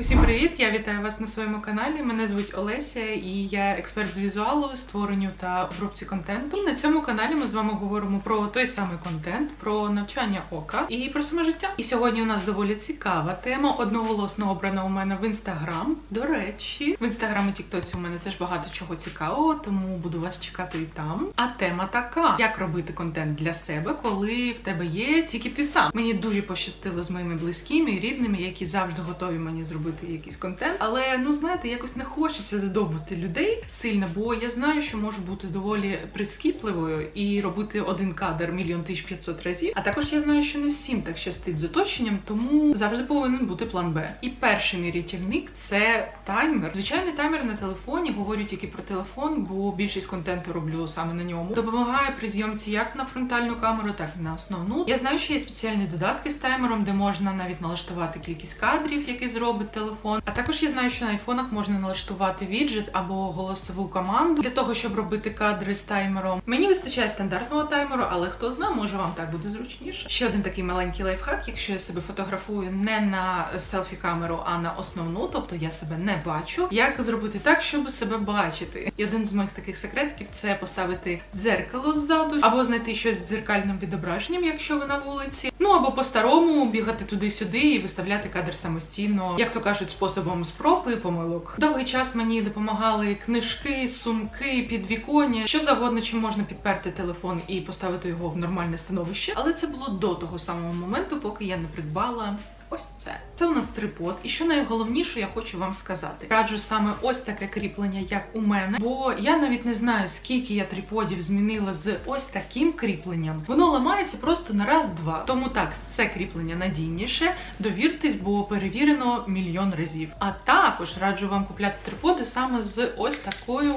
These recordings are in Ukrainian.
Усім привіт! Я вітаю вас на своєму каналі. Мене звуть Олеся, і я експерт з візуалу, створенню та обробці контенту. І на цьому каналі ми з вами говоримо про той самий контент, про навчання ока і про саме життя. І сьогодні у нас доволі цікава тема. Одноголосно обрана у мене в інстаграм. До речі, в інстаграм і тіктоці у мене теж багато чого цікавого, тому буду вас чекати і там. А тема така: як робити контент для себе, коли в тебе є тільки ти сам. Мені дуже пощастило з моїми близькими і рідними, які завжди готові мені зробити якийсь контент. Але ну знаєте, якось не хочеться задовбати людей сильно, бо я знаю, що можу бути доволі прискіпливою і робити один кадр мільйон тисяч п'ятсот разів. А також я знаю, що не всім так щастить з оточенням, тому завжди повинен бути план Б. І перший мій рятівник це таймер. Звичайний таймер на телефоні. Говорю тільки про телефон, бо більшість контенту роблю саме на ньому. Допомагає при зйомці як на фронтальну камеру, так і на основну. Я знаю, що є спеціальні додатки з таймером, де можна навіть налаштувати кількість кадрів, які зробить телефон. А також я знаю, що на айфонах можна налаштувати віджит або голосову команду для того, щоб робити кадри з таймером. Мені вистачає стандартного таймеру, але хто знає, може вам так буде зручніше. Ще один такий маленький лайфхак, якщо я себе фотографую не на селфі камеру, а на основну, тобто я себе не бачу. Як зробити так, щоб себе бачити? І один з моїх таких секретиків це поставити дзеркало ззаду, або знайти щось з дзеркальним відображенням, якщо ви на вулиці. Ну або по-старому бігати туди-сюди і виставляти кадр самостійно, як то кажуть, способом спроб і помилок. Довгий час мені допомагали книжки, сумки, підвіконня, що завгодно, чим можна підперти телефон і поставити його в нормальне становище. Але це було до того самого моменту, поки я не придбала. Ось це. Це у нас трипод. І що найголовніше, я хочу вам сказати. Раджу саме ось таке кріплення, як у мене, бо я навіть не знаю, скільки я триподів змінила з ось таким кріпленням. Воно ламається просто на раз-два. Тому так, це кріплення надійніше. Довіртесь, бо перевірено мільйон разів. А також раджу вам купляти триподи саме з ось такою.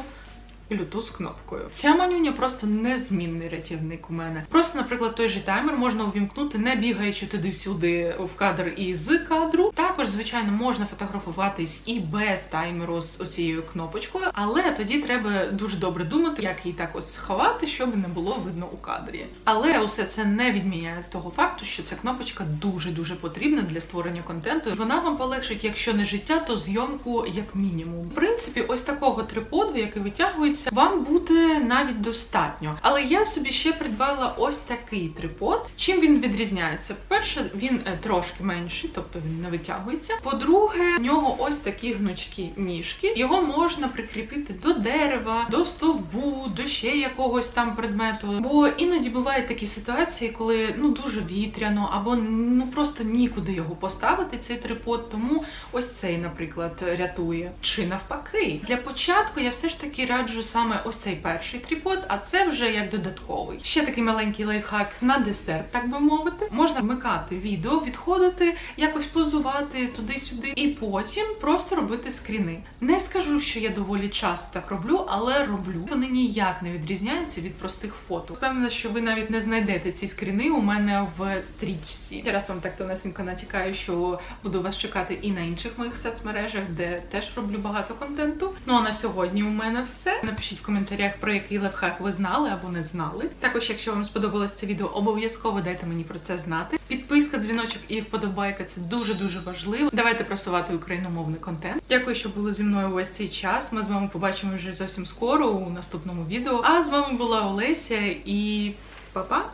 Bluetooth кнопкою. Ця манюня просто незмінний рятівник у мене. Просто, наприклад, той же таймер можна увімкнути, не бігаючи туди-сюди в кадр і з кадру. Також, звичайно, можна фотографуватись і без таймеру з оцією кнопочкою, але тоді треба дуже добре думати, як її так ось сховати, щоб не було видно у кадрі. Але усе це не відміняє того факту, що ця кнопочка дуже дуже потрібна для створення контенту. Вона вам полегшить, якщо не життя, то зйомку як мінімум. В принципі, ось такого триподу, який витягується вам буде навіть достатньо. Але я собі ще придбала ось такий трипод. Чим він відрізняється? По-перше, він е, трошки менший, тобто він не витягується. По-друге, в нього ось такі гнучкі ніжки. Його можна прикріпити до дерева, до стовбу, до ще якогось там предмету. Бо іноді бувають такі ситуації, коли ну дуже вітряно, або ну просто нікуди його поставити, цей трипод. Тому ось цей, наприклад, рятує. Чи навпаки, для початку я все ж таки раджу саме ось цей перший тріпод, а це вже як додатковий. Ще такий маленький лайфхак на десерт, так би мовити. Можна вмикати відео, відходити, якось позувати туди-сюди, і потім просто робити скріни. Не скажу, що я доволі часто так роблю, але роблю. Вони ніяк не відрізняються від простих фото. Впевнена, що ви навіть не знайдете ці скріни у мене в стрічці. Зараз вам так тонесенько натякаю, що буду вас чекати і на інших моїх соцмережах, де теж роблю багато контенту. Ну а на сьогодні у мене все. Напишіть в коментарях, про який лайфхак ви знали або не знали. Також, якщо вам сподобалось це відео, обов'язково дайте мені про це знати. Підписка, дзвіночок і вподобайка це дуже дуже важливо. Давайте просувати україномовний контент. Дякую, що були зі мною увесь цей час. Ми з вами побачимо вже зовсім скоро у наступному відео. А з вами була Олеся і па-па!